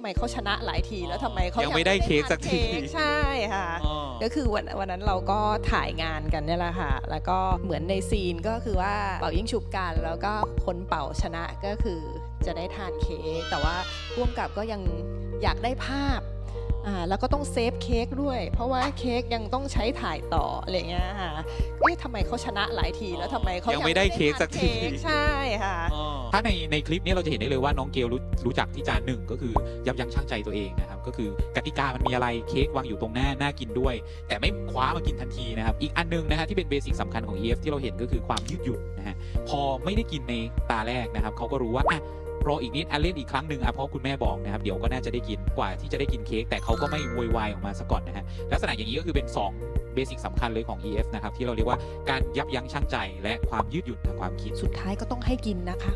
ไมเขาชนะหลายทีแล้วทำไมเขายัยังไม่ได้เค้กสักทีทานเค้ใช่ค่ะอ๋อก็คือวันวันนั้นเราก็ถ่ายงานกันเนี่ยแหละค่ะ แล้วก็เหมือนในซีนก็คือว่าเป่ายิ่งฉุบกันแล้วก็คนเป่าชนะก็คือจะได้ทานเค้กแต่ว่าพ่วงกับก็ยังอยากได้ภาพอ่าแล้วก็ต้องเซฟเค้กด้วย เพราะว่าเค้กยังต้องใช้ถ่ายต่ออะไรเงี้ยค่ะเอ๊ะทำไมเขาชนะหลายทีแล้วทำไมเขายังไม่ได้เค้กสักทีทานเค้ใช่ค่ะ ถ้าในในคลิปนี้เราจะเห็นได้เลยว่าน้องเกลรู้รู้จักที่จานหนึ่งก็คือยับยั้งชั่งใจตัวเองนะครับก็คือกติกามันมีอะไรเค้กวางอยู่ตรงหน้าน่ากินด้วย แต่ไม่คว้ามากินทันทีนะครับอีกอันหนึงนะฮะที่เป็นเบสิกสำคัญของ EF ที่เราเห็นก็คือความยืดหยุ่นนะฮะพอไม่ได้กินในตาแรกนะครับเขาก็รู้ว่าอะรออีกนิดอเล่นอีกครั้งหนึ่งอะเพราะคุณแม่บอกนะครับเดี๋ยวก็น่าจะได้กินกว่าที่จะได้กินเค้กแต่เขาก็ไม่โวยวายออกมาซะก่อนนะฮะลักษณะอย่างนี้ก็คือเป็น 2เบสิกสำคัญเลยของ EF นะครับ ที่เราเรียกว่าการยับยั้งชั่งใจ และความยืดหยุ่นทางความคิด สุดท้ายก็ต้องให้กินนะคะ